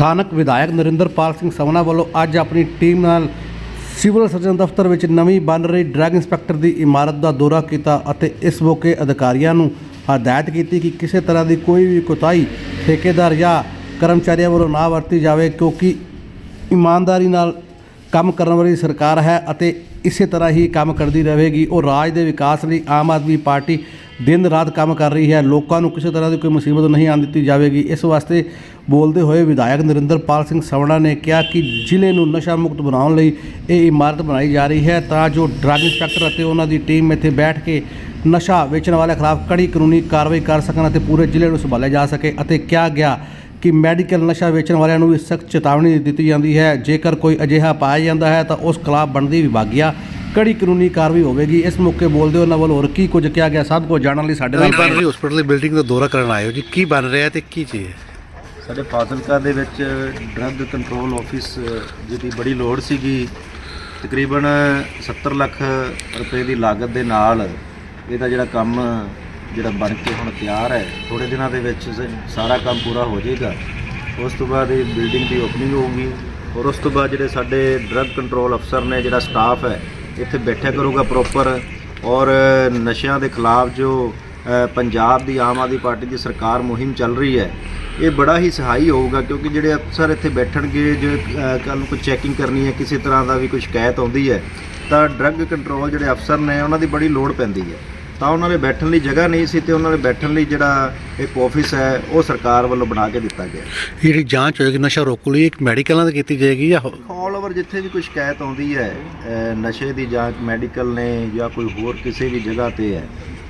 ਸਥਾਨਕ ਵਿਧਾਇਕ ਨਰਿੰਦਰਪਾਲ ਸਿੰਘ ਸਵਨਾ ਵੱਲੋਂ ਅੱਜ ਆਪਣੀ ਟੀਮ ਨਾਲ ਸਿਵਲ ਸਰਜਨ ਦਫ਼ਤਰ ਵਿੱਚ ਨਵੀਂ ਬਣ ਰਹੀ ਡਰੱਗ ਇੰਸਪੈਕਟਰ ਦੀ ਇਮਾਰਤ ਦਾ ਦੌਰਾ ਕੀਤਾ ਅਤੇ ਇਸ ਮੌਕੇ ਅਧਿਕਾਰੀਆਂ ਨੂੰ ਹਦਾਇਤ ਕੀਤੀ ਕਿ ਕਿਸੇ ਤਰ੍ਹਾਂ ਦੀ ਕੋਈ ਵੀ ਕੋਤਾਹੀ ਠੇਕੇਦਾਰ ਜਾਂ ਕਰਮਚਾਰੀਆਂ ਵੱਲੋਂ ਨਾ ਵਰਤੀ ਜਾਵੇ, ਕਿਉਂਕਿ ਇਮਾਨਦਾਰੀ ਨਾਲ ਕੰਮ ਕਰਨ ਵਾਲੀ ਸਰਕਾਰ ਹੈ ਅਤੇ ਇਸੇ ਤਰ੍ਹਾਂ ਹੀ ਕੰਮ ਕਰਦੀ ਰਹੇਗੀ। ਉਹ ਰਾਜ ਦੇ ਵਿਕਾਸ ਲਈ ਆਮ ਆਦਮੀ ਪਾਰਟੀ ਦਿਨ ਰਾਤ ਕੰਮ ਕਰ ਰਹੀ ਹੈ, ਲੋਕਾਂ ਨੂੰ ਕਿਸੇ ਤਰ੍ਹਾਂ ਦੀ ਕੋਈ ਮੁਸੀਬਤ ਨਹੀਂ ਆਉਣ ਦਿੱਤੀ ਜਾਵੇਗੀ। ਇਸ ਵਾਸਤੇ ਬੋਲਦੇ ਹੋਏ ਵਿਧਾਇਕ ਨਰਿੰਦਰਪਾਲ ਸਿੰਘ ਸਵਣਾ ਨੇ ਕਿਹਾ ਕਿ ਜ਼ਿਲ੍ਹੇ ਨੂੰ ਨਸ਼ਾ ਮੁਕਤ ਬਣਾਉਣ ਲਈ ਇਹ ਇਮਾਰਤ ਬਣਾਈ ਜਾ ਰਹੀ ਹੈ ਤਾਂ ਜੋ ਡਰੱਗ ਇੰਸਪੈਕਟਰ ਅਤੇ ਉਹਨਾਂ ਦੀ ਟੀਮ ਇੱਥੇ ਬੈਠ ਕੇ ਨਸ਼ਾ ਵੇਚਣ ਵਾਲਿਆਂ ਖਿਲਾਫ ਕੜੀ ਕਾਨੂੰਨੀ ਕਾਰਵਾਈ ਕਰ ਸਕਣ ਅਤੇ ਪੂਰੇ ਜ਼ਿਲ੍ਹੇ ਨੂੰ ਸੰਭਾਲਿਆ ਜਾ ਸਕੇ ਅਤੇ ਕਿਹਾ ਗਿਆ ਕਿ ਮੈਡੀਕਲ ਨਸ਼ਾ ਵੇਚਣ ਵਾਲਿਆਂ ਨੂੰ ਵੀ ਸਖਤ ਚੇਤਾਵਨੀ ਦਿੱਤੀ ਜਾਂਦੀ ਹੈ। ਜੇਕਰ ਕੋਈ ਅਜਿਹਾ ਪਾਇਆ ਜਾਂਦਾ ਹੈ ਤਾਂ ਉਸ ਖਿਲਾਫ ਬਣਦੀ ਵਿਭਾਗੀਆ ਕੜੀ ਕਾਨੂੰਨੀ ਕਾਰਵਾਈ ਹੋਵੇਗੀ। ਇਸ ਮੌਕੇ ਬੋਲਦੇ ਉਹਨਾਂ ਵੱਲੋਂ ਹੋਰ ਕੀ ਕੁਝ ਕਿਹਾ ਗਿਆ ਸਭ ਕੁਝ ਜਾਣਨ ਲਈ ਸਾਡੇ ਨਾਲ ਬਣ ਰਹੀ। ਹਸਪੀਟਲ ਦੀ ਬਿਲਡਿੰਗ ਦਾ ਦੌਰਾ ਕਰਨ ਆਏ ਹੋ ਜੀ। ਕੀ ਬਣ ਰਿਹਾ ਤੇ ਕੀ ਚੀਜ਼ ਹੈ? ਸਾਡੇ ਫਾਜ਼ਿਲਕਾ ਦੇ ਵਿੱਚ ਡਰੱਗ ਕੰਟਰੋਲ ਆਫਿਸ ਜਿਹਦੀ ਬੜੀ ਲੋੜ ਸੀਗੀ ਤਕਰੀਬਨ 70 ਲੱਖ ਰੁਪਏ ਦੀ ਲਾਗਤ ਦੇ ਨਾਲ ਇਹਦਾ ਜਿਹੜਾ ਕੰਮ ਜਿਹੜਾ ਬਣ ਕੇ ਹੁਣ ਤਿਆਰ ਹੈ ਥੋੜੇ ਦਿਨਾਂ ਦੇ ਵਿੱਚ ਸਾਰਾ ਕੰਮ ਪੂਰਾ ਹੋ ਜਾਏਗਾ। ਉਸ ਤੋਂ ਬਾਅਦ ਇਹ ਬਿਲਡਿੰਗ ਦੀ ਓਪਨਿੰਗ ਹੋਊਗੀ। ਔਰ ਉਸ ਤੋਂ ਬਾਅਦ ਜਿਹੜੇ ਸਾਡੇ ਡਰੱਗ ਕੰਟਰੋਲ ਅਫਸਰ ਨੇ ਜਿਹੜਾ ਸਟਾਫ ਹੈ ਇੱਥੇ ਬੈਠਿਆ ਕਰੂਗਾ ਪ੍ਰੋਪਰ ਔਰ ਨਸ਼ਿਆਂ ਦੇ ਖਿਲਾਫ ਜੋ ਪੰਜਾਬ ਦੀ ਆਮ ਆਦਮੀ ਪਾਰਟੀ ਦੀ ਸਰਕਾਰ ਮੁਹਿੰਮ ਚੱਲ ਰਹੀ ਹੈ ਇਹ ਬੜਾ ਹੀ ਸਹਾਈ ਹੋਊਗਾ ਕਿਉਂਕਿ ਜਿਹੜੇ ਅਫਸਰ ਇੱਥੇ ਬੈਠਣਗੇ ਜੇ ਕੱਲ ਨੂੰ ਕੋਈ ਚੈਕਿੰਗ ਕਰਨੀ ਹੈ ਕਿਸੇ ਤਰ੍ਹਾਂ ਦਾ ਵੀ ਕੋਈ ਸ਼ਿਕਾਇਤ ਆਉਂਦੀ ਹੈ ਤਾਂ ਡਰੱਗ ਕੰਟਰੋਲ ਜਿਹੜੇ ਅਫਸਰ ਨੇ ਉਹਨਾਂ ਦੀ ਬੜੀ ਲੋੜ ਪੈਂਦੀ ਹੈ। ਤਾਂ ਉਹਨਾਂ ਦੇ ਬੈਠਣ ਲਈ ਜਗ੍ਹਾ ਨਹੀਂ ਸੀ ਤੇ ਉਹਨਾਂ ਦੇ ਬੈਠਣ ਲਈ ਜਿਹੜਾ ਇੱਕ ਆਫਿਸ ਹੈ ਉਹ ਸਰਕਾਰ ਵੱਲੋਂ ਬਣਾ ਕੇ ਦਿੱਤਾ ਗਿਆ। ਇਹ ਜਿਹੜੀ ਜਾਂਚ ਹੋਏਗੀ ਨਸ਼ਾ ਰੋਕੂ ਲਈ ਇੱਕ ਮੈਡੀਕਲਾਂ ਦੀ ਕੀਤੀ ਜਾਏਗੀ ਜਾਂ ਆਲ ਓਵਰ ਜਿੱਥੇ ਵੀ ਕੋਈ ਸ਼ਿਕਾਇਤ ਆਉਂਦੀ ਹੈ ਅਹ ਨਸ਼ੇ ਦੀ ਜਾਂ ਮੈਡੀਕਲ ਨੇ ਜਾਂ ਕੋਈ ਹੋਰ ਕਿਸੇ ਵੀ ਜਗ੍ਹਾ ਤੇ ਹੈ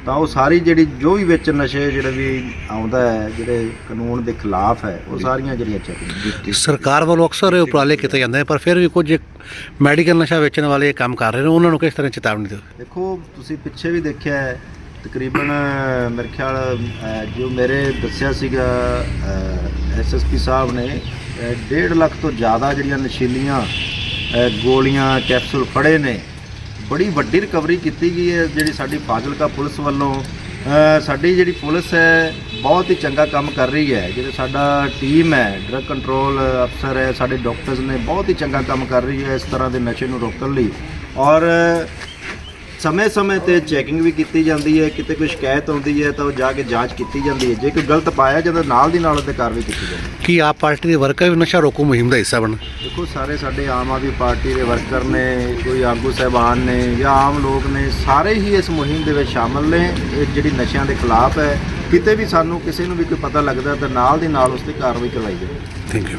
ਤਾਂ ਉਹ ਸਾਰੀ ਜਿਹੜੀ ਜੋ ਵੀ ਵਿੱਚ ਨਸ਼ੇ ਜਿਹੜੇ ਵੀ ਆਉਂਦਾ ਹੈ ਜਿਹੜੇ ਕਾਨੂੰਨ ਦੇ ਖਿਲਾਫ ਹੈ ਉਹ ਸਾਰੀਆਂ ਜਿਹੜੀਆਂ ਚੈਕਿੰਗ ਸਰਕਾਰ ਵੱਲੋਂ ਅਕਸਰ ਇਹ ਉਪਰਾਲੇ ਕੀਤੇ ਜਾਂਦੇ ਨੇ ਪਰ ਫਿਰ ਵੀ ਕੁਝ ਮੈਡੀਕਲ ਨਸ਼ਾ ਵੇਚਣ ਵਾਲੇ ਇਹ ਕੰਮ ਕਰ ਰਹੇ ਨੇ ਉਹਨਾਂ ਨੂੰ ਕਿਸ ਤਰ੍ਹਾਂ ਚੇਤਾਵਨੀ ਦਿਓ? ਦੇਖੋ ਤੁਸੀਂ ਪਿੱਛੇ ਵੀ ਦੇਖਿਆ ਹੈ ਤਕਰੀਬਨ ਮੇਰੇ ਖਿਆਲ ਅਹ, ਜੋ ਮੇਰੇ ਦੱਸਿਆ ਸੀਗਾ ਐਸਐਸਪੀ ਸਾਹਿਬ ਨੇ 1.5 ਲੱਖ ਤੋਂ ਜ਼ਿਆਦਾ ਜਿਹੜੀਆਂ ਨਸ਼ੀਲੀਆਂ ਗੋਲੀਆਂ, ਕੈਪਸੂਲ ਫੜੇ ਨੇ। ਬੜੀ ਵੱਡੀ ਰਿਕਵਰੀ ਕੀਤੀ ਗਈ ਹੈ ਜਿਹੜੀ ਸਾਡੀ ਫਾਜ਼ਿਲਕਾ ਪੁਲਿਸ ਵੱਲੋਂ। ਸਾਡੀ ਜਿਹੜੀ ਪੁਲਿਸ ਹੈ, ਬਹੁਤ ਹੀ ਚੰਗਾ ਕੰਮ ਕਰ ਰਹੀ ਹੈ। ਜਿਹੜੇ ਸਾਡਾ ਟੀਮ ਹੈ ਡਰਗ ਕੰਟਰੋਲ ਅਫਸਰ ਹੈ, ਸਾਡੇ ਡਾਕਟਰਸ ਨੇ ਬਹੁਤ ਹੀ ਚੰਗਾ ਕੰਮ ਕਰ ਰਹੀ ਹੈ ਇਸ ਤਰ੍ਹਾਂ ਦੇ ਨਸ਼ੇ ਨੂੰ ਰੋਕਣ ਲਈ। ਔਰ ਸਮੇਂ-ਸਮੇਂ ਤੇ ਚੈਕਿੰਗ ਵੀ ਕੀਤੀ ਜਾਂਦੀ ਹੈ ਕਿਤੇ ਕੋਈ ਸ਼ਿਕਾਇਤ ਆਉਂਦੀ ਹੈ ਤਾਂ ਉਹ ਜਾ ਕੇ ਜਾਂਚ ਕੀਤੀ ਜਾਂਦੀ ਹੈ। ਜੇ ਕੋਈ ਗਲਤ ਪਾਇਆ ਜਾਂਦਾ ਨਾਲ ਦੀ ਨਾਲ ਉਹਤੇ ਕਾਰਵਾਈ ਕੀਤੀ ਜਾਂਦੀ ਹੈ। ਕੀ ਆਪ ਪਾਰਟੀ ਦੇ ਵਰਕਰ ਵੀ ਨਸ਼ਾ ਰੋਕੂ ਮੁਹਿੰਮ ਦਾ ਹਿੱਸਾ ਬਣ ਦੇਖੋ ਸਾਰੇ ਸਾਡੇ ਆਮ ਆਦਮੀ ਪਾਰਟੀ ਦੇ ਵਰਕਰ ਨੇ ਕੋਈ ਆਗੂ ਸਹਿਬਾਨ ਨੇ ਜਾਂ ਆਮ ਲੋਕ ਨੇ ਸਾਰੇ ਹੀ ਇਸ ਮੁਹਿੰਮ ਦੇ ਵਿੱਚ ਸ਼ਾਮਲ ਨੇ। ਇਹ ਜਿਹੜੀ ਨਸ਼ਿਆਂ ਦੇ ਖਿਲਾਫ ਹੈ ਕਿਤੇ ਵੀ ਸਾਨੂੰ ਕਿਸੇ ਨੂੰ ਵੀ ਕੋਈ ਪਤਾ ਲੱਗਦਾ ਤਾਂ ਨਾਲ ਦੀ ਨਾਲ ਉਸ ਤੇ ਕਾਰਵਾਈ ਕਰਵਾਈ ਜਾਵੇ। Thank you